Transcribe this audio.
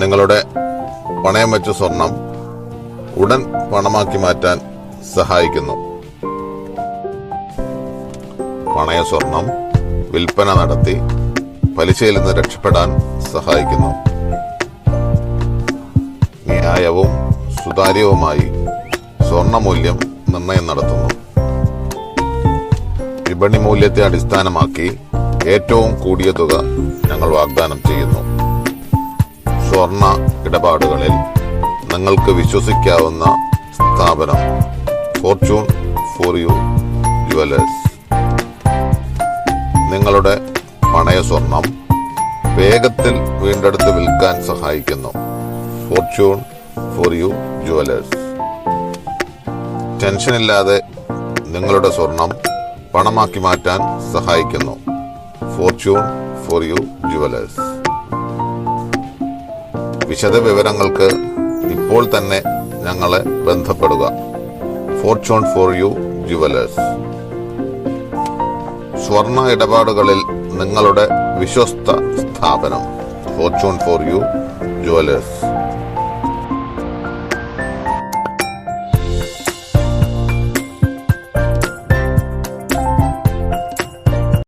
നിങ്ങളുടെ പണയം വെച്ച സ്വർണം ഉടൻ പണമാക്കി മാറ്റാൻ സഹായിക്കുന്നു. പണയ സ്വർണം വിൽപ്പന നടത്തി പലിശയിൽ നിന്ന് രക്ഷപ്പെടാൻ സഹായിക്കുന്നു. ന്യായവും സുതാര്യവുമായി സ്വർണമൂല്യം നിർണയം നടത്തുന്നു. വിപണി മൂല്യത്തെ അടിസ്ഥാനമാക്കി ഏറ്റവും കൂടിയ തുക ഞങ്ങൾ വാഗ്ദാനം ചെയ്യുന്നു. സ്വർണ ഇടപാടുകളിൽ നിങ്ങൾക്ക് വിശ്വസിക്കാവുന്ന സ്ഥാപനം ഫോർച്യൂൺ ഫോർ യു ജുവലേഴ്സ്. നിങ്ങളുടെ പണയ സ്വർണം വേഗത്തിൽ വീണ്ടെടുത്ത് വിൽക്കാൻ സഹായിക്കുന്നു. Fortune for you jewellers. ടെൻഷനില്ലാതെ നിങ്ങളുടെ സ്വർണം പണമാക്കി മാറ്റാൻ സഹായിക്കുന്നു. Fortune for you jewellers. വിശദ വിവരങ്ങൾക്ക് ഇപ്പോൾ തന്നെ ഞങ്ങളെ ബന്ധപ്പെടുക. Fortune for you jewellers. സ്വർണ ഇടപാടുകളിൽ നിങ്ങളുടെ വിശ്വസ്ത സ്ഥാപനം ഫോർച്യൂൺ ഫോർ യു ജുവലേഴ്സ്.